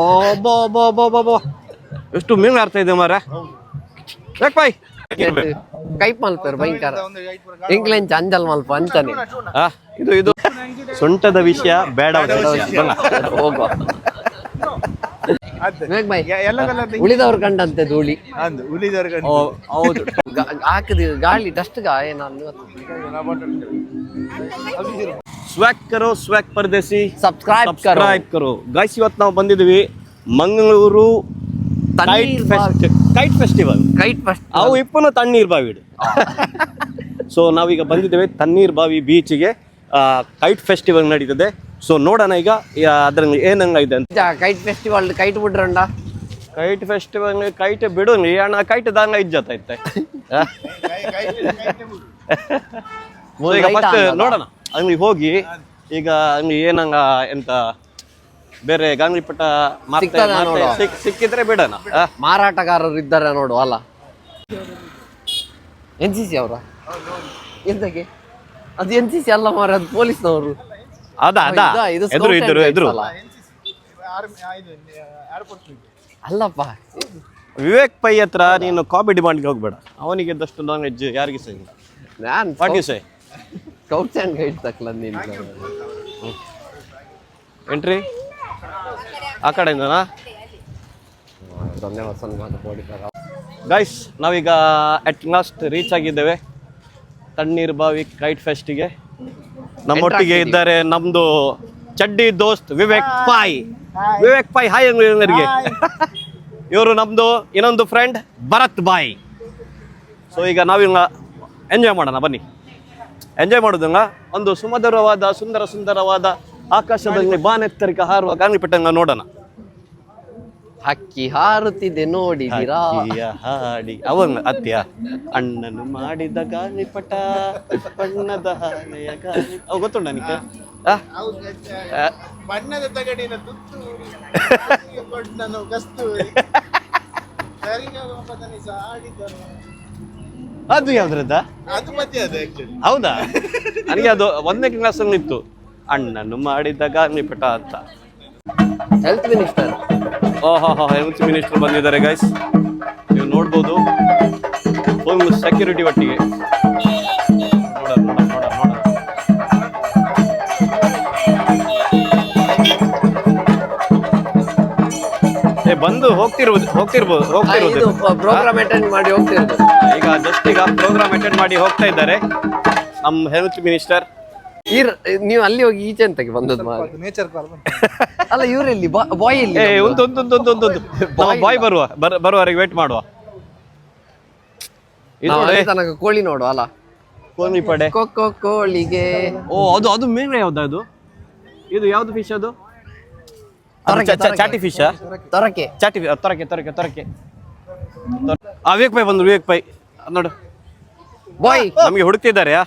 ಓ ಬೋ ಬೋ ಬೋ ಬೋ ಬೋ. ಎಷ್ಟು ಮೀನು ಆಡ್ತಾ ಇದೆ ಮಾರ ಯಾಕೆ ಬಾಯ್? ಕೈಪ್ ಮಲ್ಪೇರು ಭಯಂಕರ. ಇಂಗ್ಲೆಂಚ್ ಅಂಜಲ್ ಮಲ್ಪ ಅಂತಾನೆ. ಇದು ಇದು. ಸೊಂಟದ ವಿಷಯ ಬೇಡ. ಹೋಗುವ. ಉಳಿದವ್ರು ಕಂಡಂತೆ ಧೂಳಿ. ಅಂದು ಉಳಿದವರ್ಗ ಹೌದು. ಹಾಕಿದ ಗಾಳಿ ಡಸ್ಟ್ ಗಾ ನಾನು ಸ್ವ್ಯಾಕ್ ಕರೋ ಸ್ವ್ಯಾಕ್ ಪರದೇಸಿ ಸಬ್ಸ್ಕ್ರೈಬ್ ಕರೋ. ಸಬ್ಸ್ಕ್ರೈಬ್ ಕರೋ. ಗಾಯ್ಸ್ ಇವತ್ತು ನಾವು ಬಂದಿದ್ದೀವಿ Mangaluru kite fest kite festival kite fest ಅವು ಇಪ್ಪನ ತಣ್ಣೀರ್ ಬಾವಿ ಸೊ ನಾವೀಗ ಬಂದಿದ್ದೇವೆ ತಣ್ಣೀರ್ ಬಾವಿ ಬೀಚಿಗೆ ಕೈಟ್ ಫೆಸ್ಟಿವಲ್ ನಡೀತದೆ. ಸೊ ನೋಡೋಣ ಈಗ ಅದ್ರ ಏನಂಗ ಇದೆ ಅಂತ. ಕೈಟ್ ಫೆಸ್ಟಿವಲ್ ಕೈಟ್ ಬಿಡ್ರಂಡ ಕೈಟ್ ಫೆಸ್ಟಿವಲ್ ಕೈಟ್ ಬಿಡು ಅಣ್ಣ ಕೈಟ್ ದಾಂಗ ಇಜ್ಜತ್ ಐತೆ So ಈಗ Right ಫಸ್ಟ್ ಹಂಗಲ್ಲ? ನೋಡೋಣ. ಅಲ್ಲಿ ಹೋಗಿ ಈಗ ಅಂಗಡಿ ಏನಂಗ ಎಂತ ಬೇರೆ ಗಾಂಗ್ಲಿಪಟ ಮತ್ತೆ ಸಿಗ್ತದಾ ಮತ್ತೆ ನೋಡುವ. ಸಿಕ್- ಸಿಕ್ಕಿದ್ರೆ ಬಿಡೋಣ. ಆ, ಮಾರಾಟಗಾರರು ಇದ್ದಾರೆ ನೋಡು ಅಲ್ಲ. ಎನ್ ಸಿ ಸಿ ಅವರ? ಎಂತಕ್ಕೆ? ಅದು ಎನ್ ಸಿ ಸಿ ಅಲ್ಲ ಮಾರ ಅದು ಪೊಲೀಸ್ನವರು. ಅದ ಅದ. ಇದಾ? ಇದು ಎದುರು Scout and ಎದುರು Guides ಎದುರು. ಅಲ್ಲ? ಏರ್ಪೋರ್ಟ್ ಅಲ್ಲಪ್ಪ. ವಿವೇಕ್ ಪೈ ಹತ್ರ ನೀನು ಕಾಪಿ ಡಿಮಾಂಡ್ಗೆ ಹೋಗ್ಬೇಡ. ಅವನಿಗೆ ಇದ್ದಷ್ಟು ನಾನ್ ವೆಜ್ ಯಾರಿಗೆ ಸಹ ನಾನು what you say scouts and guides ತಕ್ಲ ನೀನು. ಎಂಟ್ರಿ ಆ ಕಡೆಯಿಂದನಾ? ಧನ್ಯವಾದ ಮಾತು ಕೊಡಿದ್ದಾರೆ. ಗೈಸ್ ನಾವೀಗ ಅಟ್ ಲಾಸ್ಟ್ ರೀಚ್ ಆಗಿದ್ದೇವೆ. ತಣ್ಣೀರ್ ಬಾವಿ ಕೈಟ್ ಫೆಸ್ಟಿಗೆ ನಮ್ಮೊಟ್ಟಿಗೆ. ಇದ್ದಾರೆ ನಮ್ದು ಚಡ್ಡಿ ದೋಸ್ತ್ ವಿವೇಕ್ ಪಾಯ್. ವಿವೇಕ್ ಪಾಯ್ ಹಾಯ್ ಅಂಗರಿಗೆ ಇವರು ನಮ್ದು ಇನ್ನೊಂದು ಫ್ರೆಂಡ್ ಭರತ್ ಬಾಯ್. ಸೊ ಈಗ ನಾವಿಂಗ ಎಂಜಾಯ್ ಮಾಡೋಣ ಬನ್ನಿ. ಎಂಜಾಯ್ ಮಾಡೋದಂಗ? ಒಂದು ಸುಮಧುರವಾದ ಸುಂದರ ಸುಂದರವಾದ ಆಕಾಶದಲ್ಲಿ ಬಾನೆತ್ತರಿಕ ಹಾರುವ ಗಾಂಗ್ಲಿಪಟ್ಟಂಗ ನೋಡೋಣ. ಹಕ್ಕಿ ಹಾರುತ್ತಿದೆ ನೋಡಿ ಹಾಡಿ. ಅವಂಗ ಅತ್ಯ. ಅಣ್ಣನು ಮಾಡಿದ ಗಾಳಿಪಟ ಬಣ್ಣದ ಗಾಳಿ ಅವು ಗೊತ್ತುಂಟ ನಿಕ್ಕೆ ಬಣ್ಣದ ತಗಡಿನ ತುತ್ತು ಕಸ್ತೂರಿ ಅದು ಯಾವ್ದ್ರದ್ದ? ಅದು ಮತ್ತೆ ಅದು ಆಕ್ಚುಲಿ ಹೌದಾ? ನನಗೆ ಅದು ಒಂದನೇ ಕ್ಲಾಸ್ ಅಲ್ಲಿ ಇತ್ತು. ಅಣ್ಣನು ಮಾಡಿದಾಗ ನಿಪಟ ಅಂತ. ಹೆಲ್ತ್ ಮಿನಿಸ್ಟರ್ ಓಹೋ ಹೋ ಹೆಲ್ತ್ ಮಿನಿಸ್ಟರ್ ಬಂದಿದ್ದಾರೆ ಗೈಸ್ ನೀವು ನೋಡ್ಬೋದು. ಫುಲ್ ಸೆಕ್ಯೂರಿಟಿ ಒಟ್ಟಿಗೆ. ಬಂದು ಹೋಗ್ತಿರ್ಬೋದು ಹೋಗ್ತಿರ್ಬೋದು ಇದು ಹೋಗ್ತಿರ್ಬೋದು ಪ್ರೋಗ್ರಾಮ್ ಅಟೆಂಡ್ ಮಾಡಿ ಹೋಗ್ತಿರ್ಬೋದು. ಈಗ ಜಸ್ಟ್ ಈಗ ಪ್ರೋಗ್ರಾಮ್ ಅಟೆಂಡ್ ಮಾಡಿ ಹೋಗ್ತಾ ಇದ್ದಾರೆ. ನಮ್ಮ ಹೆಲ್ತ್ ಮಿನಿಸ್ಟರ್ ಇರ್ ನೀವು ಅಲ್ಲಿ ಹೋಗಿ ಈಚೆ ಅಂತ ಬಂದದ್ದು. ನೇಚರ್ ಪಾರ್ಕ್ ಅಲ್ಲ ಇವರೆಲ್ಲಿ? ಬಾಯ್ ಇಲ್ಲಿ ಏ ಒಂದು ಒಂದು ಒಂದು ಒಂದು ಒಂದು ಬಾಯ್ ಬರುವ. ಬರ- ಬರುವವರೆಗೆ ವೇಟ್ ಮಾಡುವ. ತನಕ ಕೋಳಿ ನೋಡುವ ಅಲ್ಲ? ಕೋಳಿ ಪಡೆ. ಕೊಕ್ಕೋ ಕೋಳಿಗೆ. ಓ ಅದು ಅದು ಮೀನು ಯಾವ್ದು ಅದು? ಇದು ಯಾವ್ದು ಫಿಶ್ ಅದು ಅದು ತೊರಕೆ, ಚ- ಚ- ತೊರಕೆ. ಚಾಟಿ ಫಿಶ್ ತೊರಕೆ ಚಾಟಿ ತೊರಕೆ ತೊರಕೆ ತೊರಕೆ ತೊರ- ಆ ವಿವೇಕ್ ಪೈ ಬಂದ್ರು ವಿವೇಕ್ ಪೈ. ನೋಡು. ಬಾಯ್ ನಮಗೆ ಹುಡುಕ್ತಿದ್ದಾರೆ ಏ.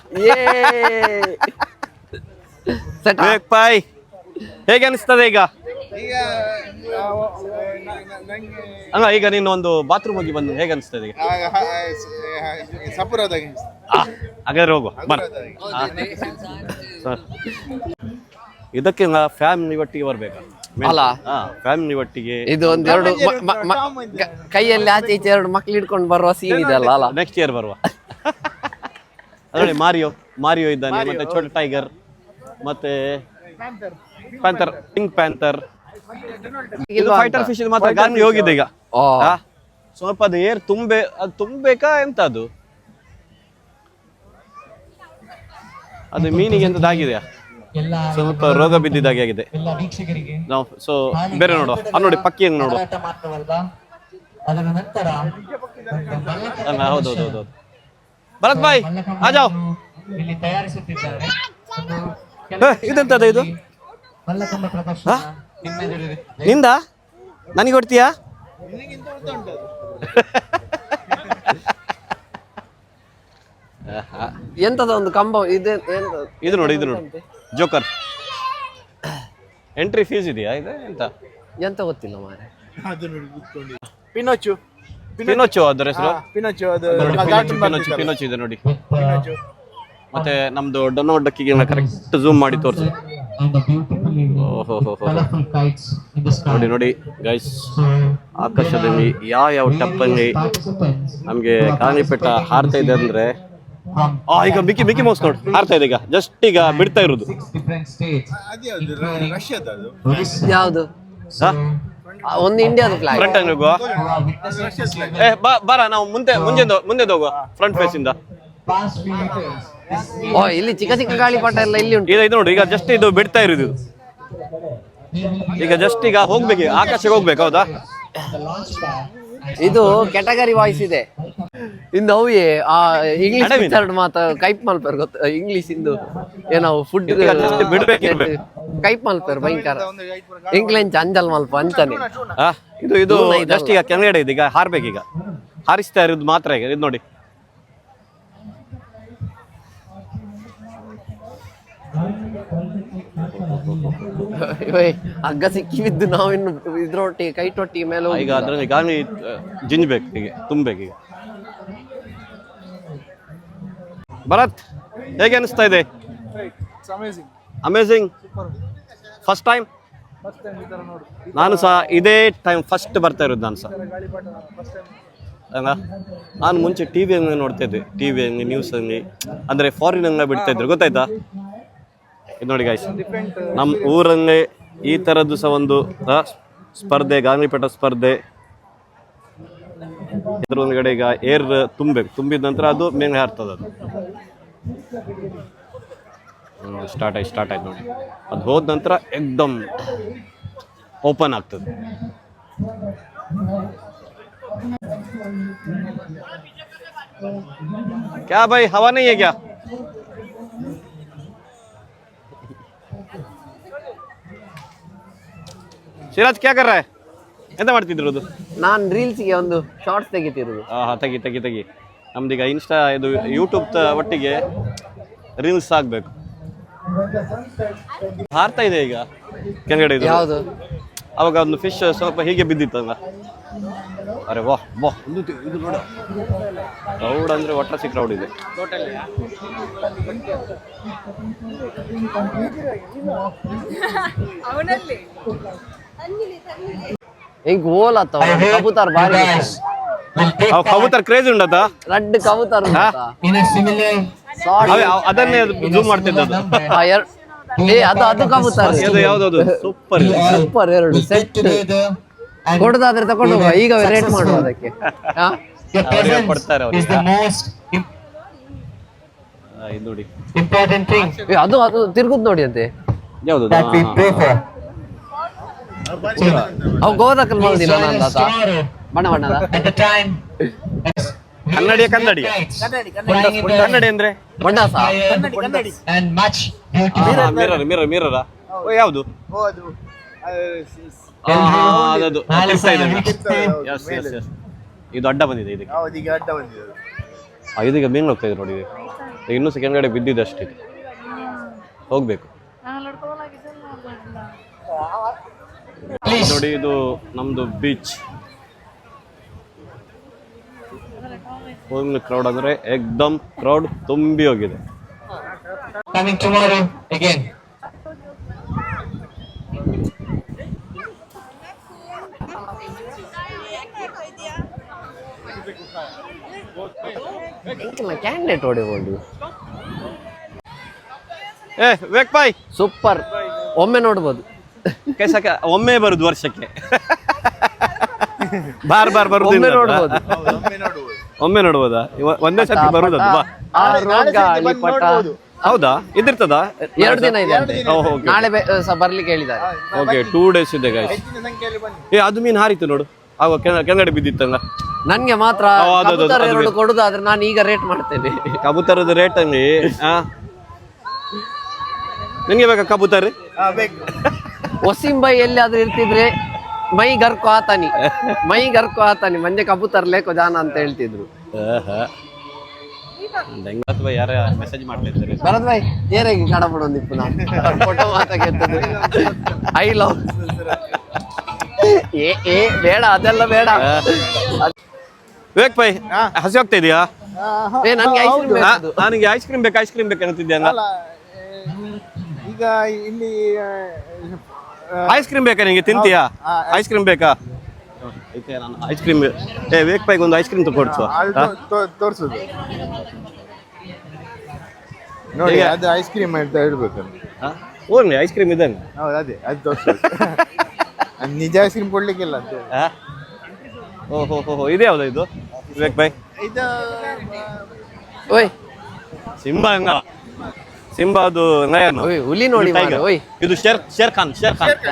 ಸೆಟ್ ವಿವೇಕ್ ಪೈ. ಹೇಗೆ ಅನಿಸ್ತದೆ ಈಗ? ಅಲ್ಲ ಈಗ ನೀನು ಒಂದು ಬಾತ್ರೂಮ್ ಹೋಗಿ ಬಂದು ಹೇಗೆ ಅನಿಸ್ತದೆ ಈಗ? ಹಾಗಾದ್ರೆ ಹೋಗು ಬರ ಸರ್. ಇದಕ್ಕೆ ಫ್ಯಾಮಿಲಿ ಒಟ್ಟಿಗೆ ಬರ್ಬೇಕಾ? ಅಲ್ಲ? ಫ್ಯಾಮಿಲಿ ಒಟ್ಟಿಗೆ. ಇದು ಒಂದೆರಡು ಕೈಯಲ್ಲಿ ಆಚೆ ಈಚೆ ಎರಡು ಮಕ್ಳು ಹಿಡ್ಕೊಂಡು ಬರುವ ಸೀನ್ ಇದೆ ಅಲ್ಲ ಅಲ್ಲ? ನೆಕ್ಸ್ಟ್ ಇಯರ್ ಬರುವ. ಅದೇ ಮಾರಿಯೋ ಮಾರಿಯೋ ಇದ್ದಾನೆ ಮತ್ತೆ ಚೋಟ ಟೈಗರ್ ಮತ್ತೆ ಪ್ಯಾಂಥರ್ ಪಿಂಕ್ ಪ್ಯಾಂಥರ್ ಇದು ಇಲ್ವಾ ಫೈಟರ್ ಫಿಶ್ ಮಾತ್ರ ಗಾಂಧಿ ಹೋಗಿದೆ ಈಗ. ಆ, ಸ್ವಲ್ಪ ಅದು ಏರ್ ತುಂಬೆ ಅದು ತುಂಬಬೇಕಾ ಎಂತ ಅದು ಅದು ಮೀನಿಗೆ ಎಂತದಾಗಿದೆಯಾ ಸ್ವಲ್ಪ ರೋಗ ಬಿದ್ದಿದ್ದಾಗೆ ಆಗಿದೆ. ಎಲ್ಲ ವೀಕ್ಷಕರಿಗೆ ನಾವು ಸೊ ಬೇರೆ ನೋಡುವ. ಅದು ನೋಡಿ ಪಕ್ಕಿ ಹೆಂಗ್ ನೋಡುವ. ಅದರ ನಂತರ ಒಂದು ಹೌದು ಹೌದು ಹೌದು ಹೌದು. ಭರತ್ ಬಾಯ್ ಆಜಾವ್ ಇಲ್ಲಿ ತಯಾರಿಸುತ್ತಿದ್ದಾರೆ. ಇದೆಂತದ ಇದು? ಮಲ್ಲಕಂಬ ಪ್ರದರ್ಶನ. ನಿಂದ? ನನಗೆ ಕೊಡ್ತೀಯಾ ಎಂತದ ಒಂದು ಕಂಬ ಇದೆ ಇದು ನೋಡಿ ಇದು ನೋಡಿ. ಜೋಕರ್ ಎಂಟ್ರಿ ಫೀಸ್ ಇದೆಯಾ ಇದೆ ಎಂತ? ಎಂತ ಗೊತ್ತಿಲ್ಲ ಮಾರೆ ಪಿನೋಚು. ಪಿನೋಚು. ಅದರ ಹೆಸರು? ಪಿನೋಚು ಅದು ಪಿನೋಚು ಪಿನೋಚೋ, ಇದೆ ನೋಡಿ. ಮತ್ತೆ ನಮ್ದು ಡೊನೋ ಡಕ್ಕಿಗೆ ಕರೆಕ್ಟ್ ಝೂಮ್ ಮಾಡಿ ತೋರಿಸಿ. In the sky. ನೋಡಿ ನೋಡಿ ಗೈಸ್ ಆಕಾಶದಲ್ಲಿ ಯಾವ ಯಾವ ಟಪ್ಪಲ್ಲಿ ನಮಗೆ ಕಾಣಿಪೆಟ್ಟ ಹಾರ್ತಾ ಇದೆ ಅಂದ್ರೆ ಆ ಈಗ ಮಿಕ್ಕಿ ಮಿಕ್ಕಿ ಮೌಸ್ ನೋಡು. ಹಾರ್ತಾ ಇದೆ ಈಗ. ಜಸ್ಟ್ ಈಗ ಬಿಡ್ತಾ ಇರೋದು. ಯಾವುದು? ಒಂದು ಇಂಡಿಯಾದ ಫ್ಲಾಗ್ ಫ್ರಂಟ್ ಹಂಗೆ ಹೋಗುವ? ಏ ಬಾ ಬಾರ ನಾವು ಮುಂದೆ ಮುಂದೆ ಮುಂದೆ ಹೋಗುವ. ಫ್ರಂಟ್ ಫೇಸ್ ಇಂದ. ಓ ಇಲ್ಲಿ ಚಿಕ್ಕ ಚಿಕ್ಕ ಗಾಳಿಪಟ ಎಲ್ಲ ಇಲ್ಲಿ ಉಂಟು. ಈಗ ಇದು ನೋಡಿ ಈಗ ಜಸ್ಟ್ ಇದು ಬಿಡ್ತಾ ಇರೋದು ಇದು. ಈಗ ಜಸ್ಟ್ ಈಗ ಹೋಗ್ಬೇಕು ಆಕಾಶಕ್ಕೆ ಹೋಗ್ಬೇಕು ಹೌದಾ. ಇದು ಕೆಟಗರಿ ವಾಯ್ಸ್ ಇದೆ ಇಂದು ಅವು ಆ ಇಂಗ್ಲಿಷ್. ಪಿಕ್ಚರ್ ಮಾತ ಕೈಪ್ ಮಾಲ್ಪರ್ ಗೊತ್ತ ಇಂಗ್ಲಿಷ್ ಇಂದು ಏನೋ ಫುಡ್. ಕೈಪ್ ಮಾಲ್ಪರ್ ಭಯಂಕರ ಇಂಗ್ಲೆಂಚ್ ಅಂಜಲ್ ಮಲ್ಪ ಅಂತಾನೆ ಇದು ಇದು. ಜಸ್ಟ್ ಈಗ ಕೆಳಗಡೆ ಇದೆ ಈಗ ಹಾರ್ಬೇಕು ಈಗ ಹಾರಿಸ್ತಾ ಇರೋದು ಮಾತ್ರ ಈಗ ಇದು ನೋಡಿ ಹಗ್ಗ ಸಿಕ್ಕಿ ಬಿದ್ದು ನಾವಿನ್ನು ಇದ್ರೊಟ್ಟಿಗೆ ಕೈಟೊಟ್ಟಿಗೆ ಮೇಲೆ ಈಗ ಅದ್ರಲ್ಲಿ ಗಾಳಿ ಜಿಂಜ್ಬೇಕು ಹೀಗೆ, ತುಂಬಬೇಕು ಈಗ ಭರತ್, ಹೇಗೆ ಅನಿಸ್ತಾ ಇದೆ? ಅಮೇಝಿಂಗ್ ಫಸ್ಟ್ ಟೈಮ್ ನಾನು ಸಹ ಇದೇ ಟೈಮ್ ಫಸ್ಟ್ ಬರ್ತಾ ಇರೋದು ನಾನು ಸಹ. ನಾನು ಮುಂಚೆ ಟಿ ವಿ ಹಂಗೆ ನೋಡ್ತಾ ಇದ್ದೆ. ಟಿ ನ್ಯೂಸ್ ಹಂಗೆ ಅಂದರೆ ಫಾರಿನ್ ಹಂಗೆ ಬಿಡ್ತಾ ಇದ್ರು, ಗೊತ್ತಾಯ್ತಾ? ಇದು ನೋಡಿ ಗಾಯ್ಸ್ ನಮ್ಮ ಊರಲ್ಲೇ ಈ ಥರದ್ದು ಸಹ ಒಂದು ಸ್ಪರ್ಧೆ ಗಾಂಗ್ಲಿಪೇಟ ಸ್ಪರ್ಧೆ. ಇದ್ರ ಒಂದ್ಗಡೆ ಈಗ ಏರ್ ತುಂಬಬೇಕು ತುಂಬಿದ ನಂತರ ಅದು ಮೇಲೆ ಹಾರ್ತದ ಅದು. ಸ್ಟಾರ್ಟ್ ಆಯ್ತು ಸ್ಟಾರ್ಟ್ ಆಯ್ತು ನೋಡಿ. ಅದು ಹೋದ ನಂತರ ಎಕ್ದಮ್ ಓಪನ್ ಆಗ್ತದೆ. ಕ್ಯಾ ಬೈ ಹವಾನೇ ಕ್ಯಾ ಸಿರಾಜ್ ಕ್ಯಾಕರ ಎಂತ ಮಾಡ್ತಿದ್ರು ಅದು ನಾನು ರೀಲ್ಸ್ಗೆ ಒಂದು ಶಾರ್ಟ್ಸ್ ತೆಗಿತಿರೋದು. ಹಾಂ ತೆಗಿ ತೆಗಿ ತೆಗಿ. ನಮ್ದೀಗ ಇನ್ಸ್ಟಾ ಇದು ಯೂಟ್ಯೂಬ್ ಒಟ್ಟಿಗೆ ರೀಲ್ಸ್ ಆಗಬೇಕು. ಹಾರ್ತಾ ಇದೆ ಈಗ? ಕೆಳಗಡೆ ಇದು? ಯಾವುದು? ಅವಾಗ ಒಂದು ಫಿಶ್ ಸ್ವಲ್ಪ ಹೀಗೆ ಬಿದ್ದಿತ್ತಲ್ಲ. ಅರೆ ವಾಹ್ ವಾಹ್. ಇದು ತಿ- ಇದು ನೋಡ. ಕ್ರೌಡ್ ಅಂದ್ರೆ ಸಿ ಕ್ರೌಡ್ ಇದೆ. ಹಿಂಗ್ ಅತ್ತವ ಕಬೂತರ್ ಬಾರಿ ಅವ್ ಕಬೂತರ್ ಕ್ರೇಜ್ ಉಂಡದ ರೆಡ್ ಕಬೂತರ್. ಅದನ್ನೇ ಜೂಮ್ ಮಾಡ್ತಿದ್ದ ಅದು number. ಆ, ಏ ಅದು ಅದು ಕಬೂತರ್. ಅದು ಯಾವ್ದದು? ಸೂಪರ್ ಸೂಪರ್ ಎರಡು. ಸೆಟ್ ಕೊಡದಾದ್ರೆ ತಕೊಂಡು ಹೋಗುವ. ಈಗ ರೇಟ್ ಮಾಡುವ ಅದಕ್ಕೆ. ಕೊಡ್ತಾರೆ ನೋಡಿ. ಅದು ಅದು ತಿರುಗುದ್ ನೋಡಿ ಅಂತೆ ಯಾವ್ದು ಅವ್ ಗೋದಕಲ್ tomorrow ಬಣ್ಣ ಬಣ್ಣದ? at the ಕನ್ನಡಿಯ ಕನ್ನಡಿ. ಕನ್ನಡಿ. ಅಂದ್ರೆ? ಬಣ್ಣ ಸಹ higher and much beautiful. Mirror mirror ಮಿರರ ಯಾವ್ದು? ಓ ಅದು ತಿರ್ಗ್ತಾ ಇದೆ ಅಡ್ಡ ಬಂದಿದೆ ಇದಕ್ಕೆ. ಹೌದು ಈಗ ಅಡ್ಡ ಬಂದಿದೆ ಆ, ಇದೀಗ ಮೇಲೆ ಹೋಗ್ತಾ ಇದೆ ನೋಡಿ. ಇನ್ನೂ ಸೆಕೆಂಡ್ ಕಡೆ ಬಿದ್ದಿದೆ ಅಷ್ಟೇ. ಹೋಗ್ಬೇಕು. ನೋಡಿ ಇದು ನಮ್ದು ಬೀಚ್ ಫುಲ್ ಕ್ರೌಡ್ ಅಂದ್ರೆ ಎಕ್ದಮ್ ಕ್ರೌಡ್ ತುಂಬಿ ಹೋಗಿದೆ. ಕಮಿಂಗ್ ಟುಮಾರೋ ಅಗೇನ್ ಕ್ಯಾಂಡಿಡೇಟ್ ಹೊಡಿಬೋದು ಏ ವೇಕ್ ಬಾಯ್ ಸೂಪರ್ ಒಮ್ಮೆ ನೋಡ್ಬೋದು. ಕೈಸಕ ಒಮ್ಮೆ ಬರುದು ವರ್ಷಕ್ಕೆ. ಬಾರ್ ಬಾರ್ ಒಮ್ಮೆ ಬರುದಿಲ್ಲ ನೋಡ್ಬೋದು. ಹೌದು, ಒಮ್ಮೆ ಒಮ್ಮೆ ನೋಡ್ಬೋದಾ? ಇವ- ಒಂದೇ ಸತಿ ಬರುದದು ಬಾ ಆ ನಾಳೆ- ನಾಳೆ ರೋಗ ಸಂಜೆ ಬಂದು ಅಲಿಪಟ ನೋಡ್ಬೋದು. ಹೌದಾ? ಇದಿರ್ತದ? ಎರಡು ದಿನ ಇದೆ ಅಂತೆ. ಓಕೆ ನಾಳೆ ಬೆ- ಸಹ ಬರ್ಲಿಕ್ಕೆ ಹೇಳಿದ್ದಾರೆ. ಓಕೆ ಟೂ ಡೇಸ್ ಇದೆ ಗಾಯ್ಸ್ ಹೆಚ್ಚಿನ ಸಂಖ್ಯೆಯಲ್ಲಿ ಬನ್ನಿ. ಏ ಅದು ಮೀನು ಹಾರಿತು ನೋಡು. ಆಗ ಕೆಳ- ಕೆಳಗಡೆ ಬಿದ್ದಿತ್ತಲ್ಲ. ನನ್ಗೆ ಮಾತ್ರ ಹೌದು, ಹೌದು, ಹೌದು, ಕಬೂತರ್ ಅದು ಎರಡು ಬೇಕು. ಕೊಡುದಾದ್ರೆ ನಾನು ಈಗ ರೇಟ್ ಮಾಡ್ತೇನೆ. ಕಬೂತರದ ರೇಟ್ ಅಲ್ಲಿ ಆ? ನಿಂಗೆ ಬೇಕಾ ಕಬೂತರ್? ಬೇಕು. ಒಸಿಂಬೈ ಎಲ್ಲಿಯಾದ್ರೂ ಇರ್ತಿದ್ರೆ ಮೈ ಗರ್ಕು ಆತಾನಿ. ಮೈ ಗರ್ಕು ಆತಾನಿ. ಮಂಜೆ ಕಬೂತರ್ ತರ್ಲೇ ಜಾನ ಅಂತ ಹೇಳ್ತಿದ್ರು. ಯಾರ ಮೆಸೇಜ್ ಮಾಡ್ತಿದ್ದಾರೆ? ಭರತ್ ಭಾಯ್ ಏನಾಗಿ ಕಡಪಡ ಒಂದಿಪ್ಪು ನಾವು. Photo I love. ಏ ಏ ಬೇಡ ಅದೆಲ್ಲ ಬೇಡ. ವಿವೇಕ್ ಬೈ ಹಸಿ ಹೋಗ್ತಾ ಇದೆಯಾ? ಏ ನನ್ಗೆ ಐಸ್ ಕ್ರೀಮ್ ಬೇಕು. ನನಗೆ ಐಸ್ ಕ್ರೀಮ್ ಬೇಕು ಐಸ್ ಕ್ರೀಮ್ ಬೇಕು ಅಂತಿದ್ದೆ ಅಲ್ಲ ಈಗ ಈಗ ಇಲ್ಲಿ ಐಸ್ ಕ್ರೀಮ್ ಬೇಕಾ ನಿಮಗೆ ತಿಂತೀಯಾ? ಐಸ್ ಕ್ರೀಮ್ ಬೇಕಾ? ಐತೆ ನಾನು ಐಸ್ ಕ್ರೀಮ್ ಏ ವೇಕ್ ಪೈಗೆ ಒಂದು ಐಸ್ ಕ್ರೀಮ್ ತಗೊಡ್ಸು ತೋರಿಸೋದು. ನೋಡಿ ಅದು ಐಸ್ ಕ್ರೀಮ್ ಅಂತ ಹೇಳ್ಬೇಕು. ಓನ್ಲಿ ಐಸ್ ಕ್ರೀಮ್ ಇದೆ ಹೌದು ಅದೇ ಅದು ತೋರಿಸೋದು. ನಿಜ ಐಸ್ ಕ್ರೀಮ್ ಕೊಡ್ಲಿಕ್ಕಿಲ್ಲ ಅಂತ. ಓಹೋ ಹೋ ಹೋ ಇದೆ ಯಾವ್ದು ಇದು? ವಿವೇಕ್ ಬೈ ಇದು ಓಯ್. ಸಿಂಬಾ ಹಂಗ ಸಿಂಬಾದು ನಯನ್. ಓಯ್ ಹುಲಿ ನೋಡಿ ಓಯ್. ಇದು ಶೇರ್ ಶೇರ್ ಖಾನ್ ಶೇರ್ ಖಾನ್.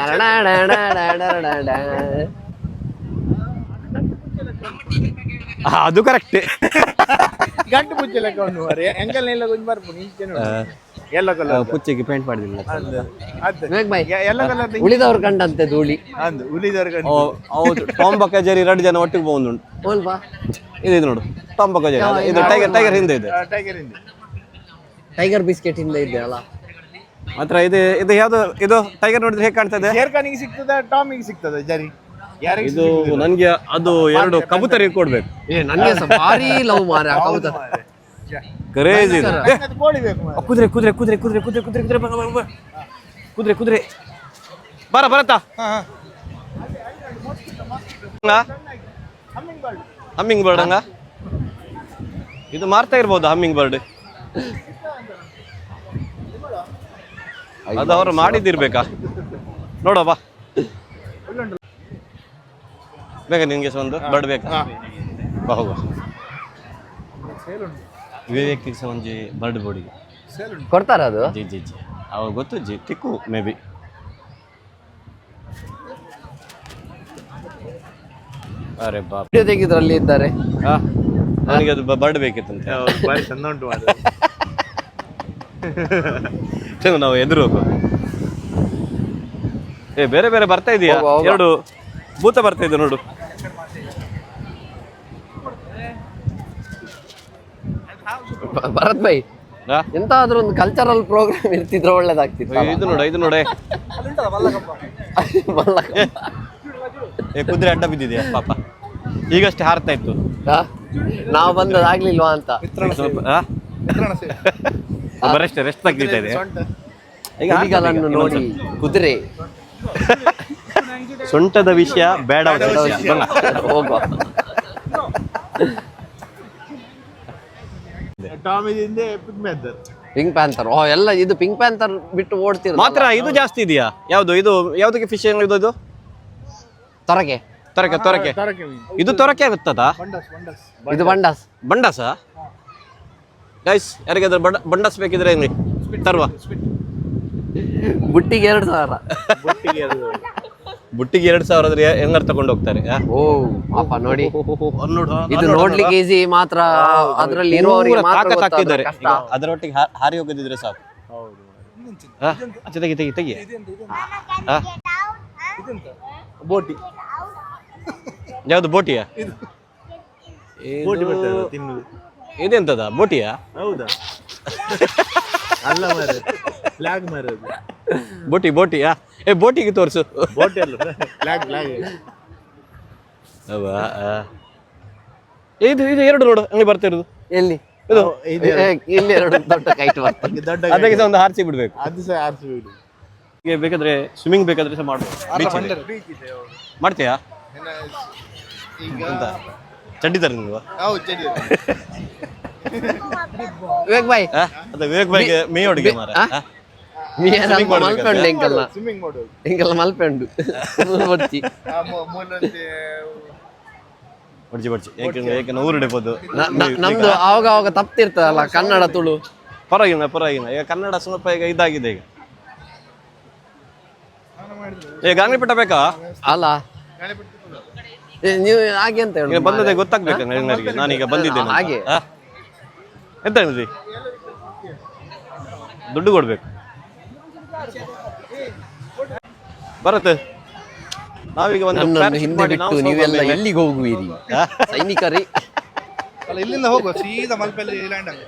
ಆ, ಅದು ಕರೆಕ್ಟ್ ಗಂಟು ಮುಚ್ಚೆ ಲೆಕ್ಕ ಒಂದು ಮಾರಿ ಎಂಗಲ್ ಎಲ್ಲ ಕೊಂಚ ಬರ್ಬೋದು ನೋಡಿ. ಎಲ್ಲ ಕಲರ್ ಪೇಂಟ್ ಮಾಡಿದಿಲ್ಲ ಮೇಘ್ ಎಲ್ಲ ಕಲರ್ ಕಂಡಂತೆ ಧೂಳಿ. ಅಂದು ಉಳಿದವ್ರ ಹೌದು ಟಾಂಬ ಎರಡು ಜನ ಒಟ್ಟಿಗೆ ಬಂದು ಇದು ನೋಡು ಟಾಂಬ ಕಜೇರಿ ಇದು ಟೈಗರ್ ಟೈಗರ್ ಹಿಂದೆ ಇದೆ. ಟೈಗರ್ ಹಿಂದೆ. ಟೈಗರ್ ಬಿಸ್ಕೆಟ್ ಇಂದ ಇದೆ ಅಲ್ಲ? ಮಾತ್ರ ಇದು ಇದು ಯಾವ್ದು ಇದು ಟೈಗರ್ ನೋಡಿದ್ರೆ ಹೇಗೆ ಕಾಣ್ತದೆ ಶೇರ್ ಖಾನಿಗೆ ಸಿಗ್ತದ ಟಾಮಿಗೆ ಸಿಗ್ತದೆ ಜರಿ ಯಾರಿಗೆ ಇದು ನನಗೆ ಅದು ಎರಡು ಕಬೂತರಿಗೆ ಕೊಡ್ಬೇಕು. ಏ ನನಗೆ ಸಹ ಭಾರಿ ಲವ್ ಮಾರ ಆ ಕ್ರೇಜ್ ಇದು. ಏ, ಅದು ಕೋಳಿ ಬೇಕು ಮಾರ್ರೆ. ಕುದುರೆ ಕುದುರೆ ಕುದುರೆ ಕುದುರೆ ಕುದುರೆ ಕುದುರೆ ಕುದುರೆ ಬಾ, ಬಾ, ಬಾ. ಕುದುರೆ ಕುದುರೆ. ಬರ ಬರತ್ತಾ ಹಮ್ಮಿಂಗ್ ಬರ್ಡ್ ಹಂಗ? ಇದು ಮಾರ್ತಾ ಇರ್ಬೋದು ಹಮ್ಮಿಂಗ್ ಬರ್ಡ್ ಅದು ಅವರು ಮಾಡಿದ್ದಿರ್ಬೇಕಾ? ನೋಡುವ ಬಾ. ಬೇಕಾ ನಿನ್ಗೆ ಸಹ ಒಂದು ಬರ್ಡ್ ಬೇಕಾ? ಬಾ ಹೋಗುವ ವಿವೇಕಿಗೆ ಸಹ ಒಂಜಿ ಬರ್ಡ್ ಬೋಡಿಗೆ ಕೊಡ್ತಾರ ಅದು? ಜಿ ಜಿ ಜಿ. ಅವಾಗ ಗೊತ್ತು ಜಿ ಟಿಕ್ಕು ಮೇ ಬಿ. ಅರೆ ವಿಡಿಯೋ ತೆಗಿದ್ರಲ್ಲಿ ಇದ್ದಾರೆ. ನನಗೆ ಅದು ಬರ್ಡ್ ಬೇಕಿತ್ತಂತೆ. ಬಾರಿ ಚೆಂದ ಉಂಟು. ಚಂದ ನಾವು ಎದುರು ಹೋಗು ಏ ಬೇರೆ ಬೇರೆ ಬರ್ತಾ ಇದೆಯಾ. ಎರಡು ಭೂತ ಬರ್ತಾ ಇದೆ ನೋಡು. ಭರತ್ ಭಾಯ್ ಆ? ಎಂತಾದ್ರೂ ಒಂದು ಕಲ್ಚರಲ್ ಪ್ರೋಗ್ರಾಮ್ ಇರ್ತಿದ್ರೆ ಒಳ್ಳೇದಾಗ್ತಿತ್ತು ಇದು ನೋಡು ಇದು ನೋಡೆ. ಕುದುರೆ ಅಡ್ಡ ಬಿದ್ದಿದೆಯಾ ಪಾಪ. ಈಗಷ್ಟೇ ಹಾರ್ತಾ ಇತ್ತು? ನಾವು ಬಂದದಾಗ್ಲಿಲ್ವಾ ಅಂತ? ಬರಷ್ಟೇ ರೆಸ್ಟ್ ತೆಗಿತಾ ಇದೆ. ಈಗ ಹುಲಿಗಳನ್ನು ನೋಡಿ ಕುದುರೆ. ಸೊಂಟದ ವಿಷಯ ಬೇಡ. ಹೋಗುವ. ಪಿಂಕ್ ಪ್ಯಾಂಥರ್ ಓ ಎಲ್ಲ ಇದು ಪಿಂಕ್ ಪ್ಯಾಂಥರ್ ಬಿಟ್ಟು ಓಡ್ತಿರ ಮಾತ್ರ ಇದು ಜಾಸ್ತಿ ಇದೆಯಾ? ಯಾವುದು ಇದು ಯಾವ್ದಕ್ಕೆ ಫಿಶ್ ಇದು ಇದು? ತೊರಕೆ. ತೊರಕೆ ತೊರಕೆ. ಇದು ತೊರಕೆ ಆಗುತ್ತದಾ? ಬಂಡಸ್ ಬಂಡಸ್ ಇದು ಬಂಡಾಸ್ ಬಂಡಾಸ ಗೈಸ್ ಯಾರಿಗಾದ್ರೂ ಬಂಡ ಬಂಡಾಸ್ ಬೇಕಿದ್ರೆ ಇಲ್ಲಿ ತರುವ. ಬುಟ್ಟಿಗೆ ಎರಡು ಸಾವಿರ. ಬೊಟ್ಟಿಗೆ ಬುಟ್ಟಿಗೆ ಎರಡು ಸಾವಿರ ಆದ್ರೆ ಹೆಂಗಾರು ತಗೊಂಡು ಹೋಗ್ತಾರೆ ಓ ಪಾಪ ನೋಡಿ. ಇದು ನೋಡ್ಲಿಕ್ಕೆ ಈಸಿ ಮಾತ್ರ. ಅದ್ರಲ್ಲಿ ಇರುವವರಿಗೆ ಮಾತ್ರ ಹಾಕಿದ್ದಾರೆ. ಅದರೊಟ್ಟಿಗೆ ಹಾರಿ ಹೋಗದಿದ್ರೆ ಸಾಕು. ತೆಗಿ ತೆಗಿ ತೆಗಿ? ಬೋಟಿ. ಯಾವ್ದು ಬೋಟಿಯಾ? ಬೋಟಿ ಬರ್ತದೆ ತಿನ್ನುದು. ಇದೆಂತದ? ಬೋಟಿಯಾ ಹೌದಾ? ಅಲ್ಲ ಮರ ಫ್ಲಾಗ್ ಮರದು ಬೋಟಿ ಬೋಟಿಯಾ ಏ ಬೋಟಿಗೆ ತೋರಿಸು. ಬೋಟಿ ಅಲ್ಲ ಫ್ಲಾಗ್ ಫ್ಲಾಗ್ ಅವಾ. ಇದು ಇದು ಎರಡು ನೋಡು ಹಂಗೆ ಬರ್ತಿರೋದು ಎಲ್ಲಿ? ಇದು. ಇಲ್ಲಿ ಎರಡು ದೊಡ್ಡ ಕೈಟ್ ಬರ್ತದೆ ದೊಡ್ಡ ಅದಕ್ಕೆ ಸಹ ಒಂದು ಹಾರ್ಸಿ ಬಿಡಬೇಕು. ಅದು ಸಹ ಹಾರ್ಸಿ ಬಿಡು. ಹೀಗೆ ಬೇಕಾದ್ರೆ ಸ್ವಿಮ್ಮಿಂಗ್ ಬೇಕಾದ್ರೆ ಸಹ ಮಾಡ್ಬೋದು. ಬೀಚ್ ಇದೆ. ಇದೆ ಮಾಡ್ತೀಯಾ? ಈಗ ಚಡ್ಡಿ ತರ ನೀವು? ಹೌದು ಚಡಿ ವಿವೇಕ್ ಬಾಯ್. ಆ? ಅದು ವಿವೇಕ್ ಬಾಯಿಗೆ ಮೇಯೊಡಿಗೆ ಮಾರ. ಆ? Swimming ಮಾಡ್ಬೇಕಂತೆ. ಮಲ್ಪೆಂಡು ಎಂಕಲ್ನ ಸ್ವಿಮ್ಮಿಂಗ್ ಮಾಡೋದು. ಎಂಕಲ್ ಮಲ್ಪೆಂಡು ಬರ್ತಿ. ಆ ಮೂ- ಮೂಲಂತೆ ಬಡ್ಜಿ ಹಿಡಿಬೋದು? ನ- ನ- ನಮ್ದು ಆವಾಗ ಆವಾಗ ತಪ್ತಿರ್ತದಲ್ಲ ಕನ್ನಡ ತುಳು. ಪರವಾಗಿಲ್ಲ ಪರವಾಗಿಲ್ಲ. ಈಗ ಕನ್ನಡ ಸ್ವಲ್ಪ ಈಗ ಇದಾಗಿದೆ ಈಗ. ಏ ಗಾಂಗ್ಲಿಪಟ್ಟ ಬೇಕಾ? ಅಲ್ಲ. ನೀವು ಹಾಗೆ ಅಂತ ಹೇಳಿ ಬಂದದೆ ಗೊತ್ತಾಗ್ಬೇಕು ನನಗೆ ನಾನೀಗ ಬಂದಿದ್ದೇನೆ ಹಾಗೆ. ಎಂತ ಹೇಳಿದ್ರಿ? ದುಡ್ಡು ಕೊಡ್ಬೇಕು. ಬರುತ್ತೆ. ನಾವೀಗ ಒಂದು ಹಿಂದೆ ಬಿಟ್ಟು ನೀವೆಲ್ಲ ಎಲ್ಲಿಗೆ ಹೋಗುವಿರಿ? ಸೈನಿಕರಿ. ಅಲ್ಲ ಇಲ್ಲಿಂದ ಹೋಗುವ ಸೀದಾ ಮಲ್ಪೆಲ್ಲಿ ಲ್ಯಾಂಡ್ ಆಗಿ?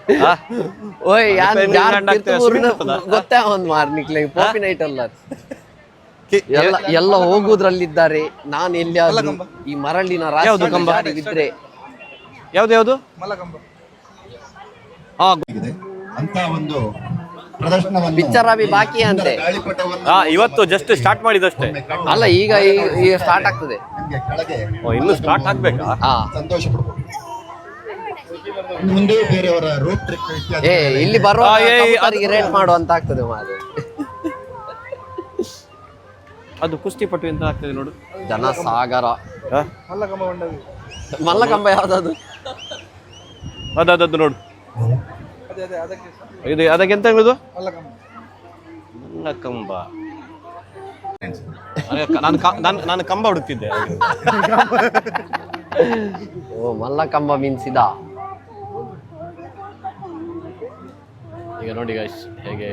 ಓಯ್ ಯಾರು? ಗೊತ್ತೇ ಒಂದ್ ಮಾರ್ನಿಕ್ಲೆ ಪಾಪಿ ನೈಟ್ ಅಲ್ಲ ಎಲ್ಲ ಎಲ್ಲ ಹೋಗುದ್ರಲ್ಲಿದ್ದಾರೆ. ನಾನು ಎಲ್ಲಿ ಈ ಮರಳಿನ ಯಾವ್ದು ಕಂಬ? ಇದ್ರೆ ಯಾವ್ದು ಯಾವ್ದು? ಮಲಕಂಬ ಹಾ ಆಗಿದೆ. ಅಂತ ಒಂದು ಪ್ರದರ್ಶನವನ್ನು ಪಿಕ್ಚರ್ ಅಭಿ ಬಾಕಿ ಅಂತೆ. ಗಾಳಿಪಟವನ್ನು ಹಾ ಇವತ್ತು ಜಸ್ಟ್ ಸ್ಟಾರ್ಟ್ ಮಾಡಿದಷ್ಟೇ. ಅಲ್ಲ ಈಗ ಈಗ ಈಗ ಸ್ಟಾರ್ಟ್ ಆಗ್ತದೆ. ನಿಮ್ಗೆ ಕೆಳಗೆ ಓ, ಇನ್ನು ಸ್ಟಾರ್ಟ್ ಆಗ್ಬೇಕಾ? ಹಾ. ಸಂತೋಷ ಪಡ್ಬೋದು ಇನ್ನು ಮುಂದೆ ಬೇರೆಯವರ ರೋಡ್ ಟ್ರಿಕ್ ಏ ಇಲ್ಲಿ ಬರುವ ಆ, ಏ, ರೇಟ್ ಮಾಡುವಂತ ಆಗ್ತದೆ ಮಾರೆ. ಅದು ಕುಸ್ತಿ ಪಟು ಎಂತ ಆಗ್ತದೆ ನೋಡು. ಜನಸಾಗರ? ಮಲ್ಲಕಂಬ ಯಾವ್ದದು? ಅದದ್ದು ನೋಡು. ಇದು ಅದಕ್ಕೆ ಎಂತ ಹೇಳುದು? ಮಲ್ಲಕಂಬ ನಾನು ನಾನು- ನಾನು ಕಂಬ ಹುಡುಕ್ತಿದ್ದೆ. ಓ ಮಲ್ಲಕಂಬ ಮೀನ್ಸಿದ ಈಗ ನೋಡಿ ಗಾಯ್ಸ್ ಹೇಗೆ?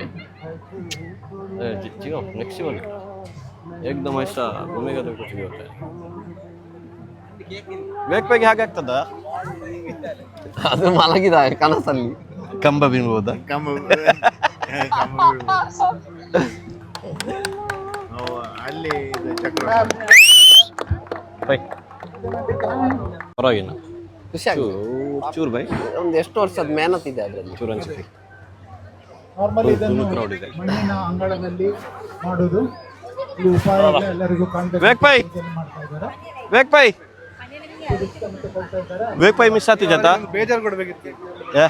ಏಕ್ದಮ್ ಇಷ್ಟ ಭೂಮಿಗೆ ಅದು ಸಿಗುತ್ತೆ ಬೇಗ ಬೇಗ ಹಾಗೆ ಆಗ್ತದ? ಅದು ಮಲಗಿದ ಕನಸಲ್ಲಿ. ಕಂಬ ಬೀಳ್ಬೋದ? ಕಂಬ ಅಲ್ಲಿ ಚಕ್ರ. ಬೈ. ಪರವಾಗಿಲ್ಲ. ಖುಷಿ ಆಗ್ತದೆ ಚೂರು ಚೂರು ಬೈ. ಒಂದು ಎಷ್ಟು ವರ್ಷದ ಮೇಹನತ್ ಇದೆ ಅದರಲ್ಲಿ? ಚೂರು ಅನ್ಸುತ್ತೆ. ನಾರ್ಮಲಿ ಇದನ್ನು ಕ್ರೌಡ್ ಇದೆ. ಮಣ್ಣಿನ ಅಂಗಳದಲ್ಲಿ ಮಾಡುವುದು ಈ ಉಪಾಯ ಎಲ್ಲರಿಗೂ ಕಾಣ್ಬೇಕು ಮಾಡ್ತಾ ಇದ್ದಾರೆ. ಮಿಸ್ ಬೇಜಾರು ಕೊಡ್ಬೇಕಿತ್ತು ಏ.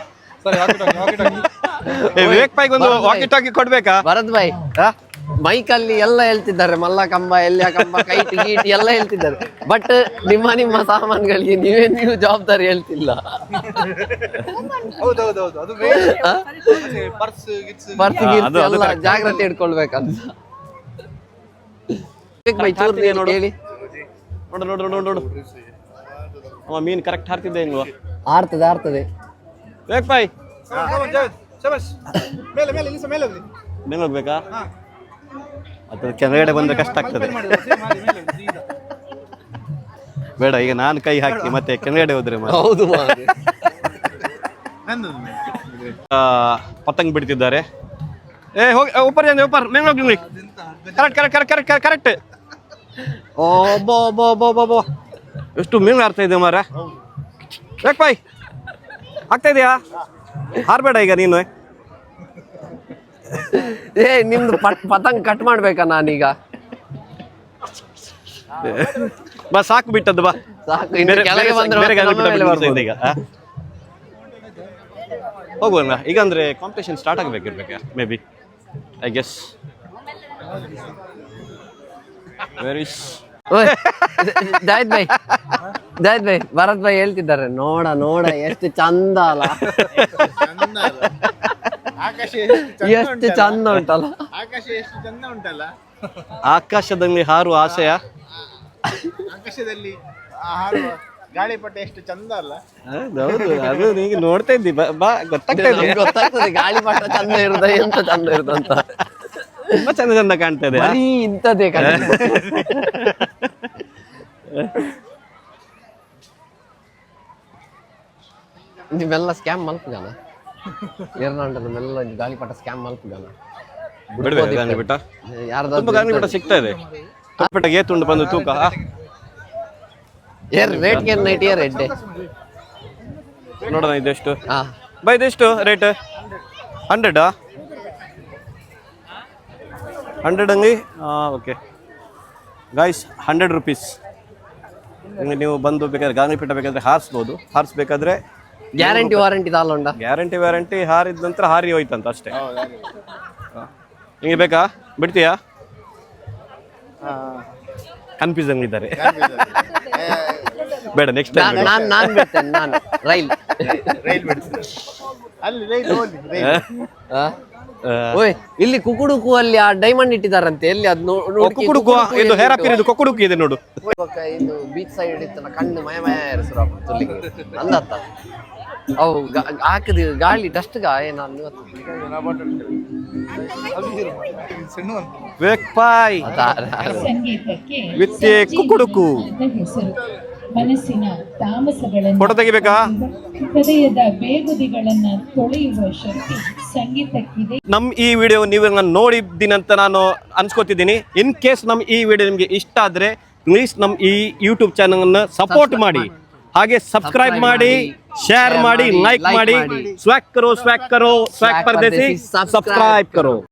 ಪೈಗೆ ಒಂದು ವಾಕಿ ಟಾಕಿ ಕೊಡ್ಬೇಕಾ? ಭರತ್ ಭಾಯ್ ಮೈಕಲ್ಲಿ ಎಲ್ಲ ಹೇಳ್ತಿದ್ದಾರೆ. ಮಲ್ಲ ಕಂಬ ಎಲ್ಲ ಕಂಬ ಕೈ ಗೀಟ್ ಎಲ್ಲ ಹೇಳ್ತಿದ್ದಾರೆ. ಬಟ್ ನಿಮ್ಮ ನಿಮ್ಮ ಸಾಮಾನುಗಳಿಗೆ ನೀವೇ ನೀವು ಜವಾಬ್ದಾರಿ ಹೇಳ್ತಿಲ್ಲ. ಪರ್ಸ್ ಎಲ್ಲ. ಜಾಗ್ರತೆ ಇಟ್ಕೊಳ್ಬೇಕಂತ. ಬೈ ಚೂರು ನೋಡಿ ನೋಡು. ಹೇಳಿ. ನೋಡು ನೋಡು ನೋಡು ನೋಡು ಅವ ಮೀನ್ ಕರೆಕ್ಟ್ ಹಾರ್ತಿದ್ದೆ ಇಲ್ವಾ? ಆರ್ತದೆ ಆರ್ತದೆ ಬೇಕ್ ಬಾಯ್. ಮೇಲೆ ಮೇಲೆ ಇಲ್ಲಿ ಮೇಲೆ ಹೋಗಿ ಮೇಲೆ ಹೋಗ್ಬೇಕಾ? ಅದು ಕೆಳಗಡೆ ಬಂದ್ರೆ ಕಷ್ಟ ಆಗ್ತದೆ. ಬೇಡ ಈಗ ನಾನು ಕೈ ಹಾಕಿ ಮತ್ತೆ ಕೆಳಗಡೆ ಹೋದ್ರೆ. ಹೌದು ಪತಂಗ್ ಬಿಡ್ತಿದ್ದಾರೆ. ಏ ಹೋಗಿ ಉಪ್ಪರ್ ಜನ ಉಪ್ಪರ್ ಮೇಲೆ ಹೋಗಿ. Correct correct correct correct correct ಓ ಬೋ ಬೋ ಬೋ ಬೋ ಬೋ. ಎಷ್ಟು ಮೀನು ಹಾರ್ತಾ ಇದೆ ಮಾರ ಯಾಕೆ ಬಾಯ್. ಆಗ್ತಾ ಇದೆಯಾ? ಹಾರ್ಬೇಡ ಈಗ ನೀನು. ಏ ನಿಮ್ದು ಪಟ್ ಪತಂಗ್ ಕಟ್ ಮಾಡ್ಬೇಕಾ ನಾನೀಗ? ಬಾ ಸಾಕು ಬಿಟ್ಟದ್ದು ಬಾ. ಸಾಕು ಇನ್ನು ಕೆಳಗೆ ಬಂದ್ರೆ. ಈಗ. ಈಗ ಅಂದ್ರೆ competition start ಆಗ್ಬೇಕಿರ್ಬೇಕಾ maybe I guess where Zahid Bhai. Zahid ಭಾಯ್ ಭರತ್ ಭಾಯ್ ಹೇಳ್ತಿದ್ದಾರೆ. ನೋಡ ನೋಡ ಎಷ್ಟು ಚಂದ ಅಲ್ಲ. ಆಕಾಶ ಎಷ್ಟು ಚಂದ ಎಷ್ಟು ಉಂಟಲ್ಲ? ಆಕಾಶ ಎಷ್ಟು ಚಂದ ಉಂಟಲ್ಲ? ಆಕಾಶದಲ್ಲಿ ಹಾರುವ ಆಸೆಯ? ಆಕಾಶದಲ್ಲಿ ಆ ಹಾರುವ ಗಾಳಿಪಟ ಎಷ್ಟು ಚಂದ ಅಲ್ಲ? ಹೌದು ಅದು ನೀಗ ನೋಡ್ತಾ ಇದ್ದಿ. ಬಾ- ನಮ್ಗೆ ಗೊತ್ತಾಗ್ತದೆ ಗಾಳಿ ಪಟ ಚಂದ ಇರುದ ಎಂತ ಚಂದ ಇರುದ ಅಂತ. ತುಂಬಾ ಚಂದ ಚಂದ ಕಾಣ್ತದೆ. ಬರೀ ಇಂಥದ್ದೇ ಕಲೆ. ನಿಮ್ಮೆಲ್ಲ ಸ್ಕ್ಯಾಮ್ ಮಲ್ಪುಗಾನ? ಏರ್ನಾಂಡದ ಮೆಲ್ಲ ಗಾಳಿಪಟ ಸ್ಕ್ಯಾಮ್ ಮಲ್ಪುಗಾನ ಬಿಟ್ಟ ತುಂಬಾ ಬಿಟ್ಟ ಸಿಗ್ತಾ ಇದೆ. ಬಂದು ತೂಕ. ಏರ್ ರೇಟ್ ಏನ್ ನೈಟ್ ಏರ್ ಎಡ್ಡೆ ನೋಡೋಣ ಇದೆಷ್ಟು? ಹಾ ಬೈ ಇದೆಷ್ಟು? ರೇಟ್ ಹಂಡ್ರೆಡಾ ಹಂಡ್ರೆಡ್ ಅಂಗಿ ಓಕೆ. Guys hundred rupees. ಹಂಗೆ ನೀವು ಬಂದು ಬೇಕಾದ್ರೆ ಗಾಂಧಿ ಪೀಠ ಬೇಕಾದ್ರೆ ಹಾರಿಸ್ಬೋದು. ಹಾರಿಸ್ಬೇಕಾದ್ರೆ ಗ್ಯಾರಂಟಿ ವಾರಂಟಿ ತಾಲೊಂಡ ಗ್ಯಾರಂಟಿ ವ್ಯಾರಂಟಿ ಹಾರಿದ ನಂತರ ಹಾರಿ ಹೋಯ್ತಂತ ಅಷ್ಟೇ. ನಿಮಗೆ ಬೇಕಾ? ಬಿಡ್ತೀಯಾ? ಕನ್ಫ್ಯೂಸನ್ ಇದ್ದಾರೆ ಬೇಡ ನೆಕ್ಸ್ಟ್ ಟೈಮ್ ನಾನ್ ನಾನ್ ಬಿಡ್ತೇನೆ ನಾನು. ರೈಲ್. ರೈಲ್ ಅಲ್ಲಿ ರೈಲ್ ಓಯ್ ಇಲ್ಲಿ ಕುಕುಡುಕು ಅಲ್ಲಿ ಆ ಡೈಮಂಡ್ ಇಟ್ಟಿದಾರಂತೆ. ಎಲ್ಲಿ ಅದು ನೋಡು ಇದು ಹೇರ್ ಇದು ಕುಕುಡುಕು ಇದೆ ನೋಡು. ಇದು ಬೀಚ್ ಸೈಡ್ ಇತ್ತು ಕಣ್ಣು ಮಯ ಮಯ ಹೆಸರು ತುಲ್ಲಿಗೆ ಅಂದತ್ತ ಅವು ಹಾಕದ ಹಾಕಿದ ಗಾಳಿ ಡಸ್ಟ್ ಗಾ? ಏನಾದ್ರು ವೇಕ್ ಪಾಯ್ ಸಂಗೀತಕ್ಕೆ ವಿತ್ ಅಂತ ಮನಸ್ಸಿನ ತಾಮಸಗಳನ್ನು ಫೋಟೋ ತೆಗಿಬೇಕಾ? ಹೃದಯದ ಬೇಗುದಿಗಳನ್ನ ತೊಳೆಯುವ ಶಕ್ತಿ ಸಂಗೀತಕ್ಕಿದೆ. ನಮ್ ಈ ವಿಡಿಯೋ ನೀವು ನೋಡಿದ್ದೀನಂತ ನಾನು ಅನ್ಸ್ಕೊತಿದ್ದೀನಿ. ಇನ್ ಕೇಸ್ ನಮ್ ಈ ವಿಡಿಯೋ ನಿಮಗೆ ಇಷ್ಟ ಆದ್ರೆ ಪ್ಲೀಸ್ ನಮ್ ಈ ಯೂಟ್ಯೂಬ್ ಚಾನಲ್ ಅನ್ನ ಸಪೋರ್ಟ್ ಮಾಡಿ. ಹಾಗೆ ಸಬ್ಸ್ಕ್ರೈಬ್ ಮಾಡಿ ಶೇರ್ ಮಾಡಿ ಲೈಕ್ ಮಾಡಿ. ಸ್ವಾಕ್ ಕರೋ ಸ್ವಾಕ್ ಕರೋ ಸ್ವಾಕ್ ಪರದೇಸಿ ಸಬ್ಸ್ಕ್ರೈಬ್ ಕರೋ.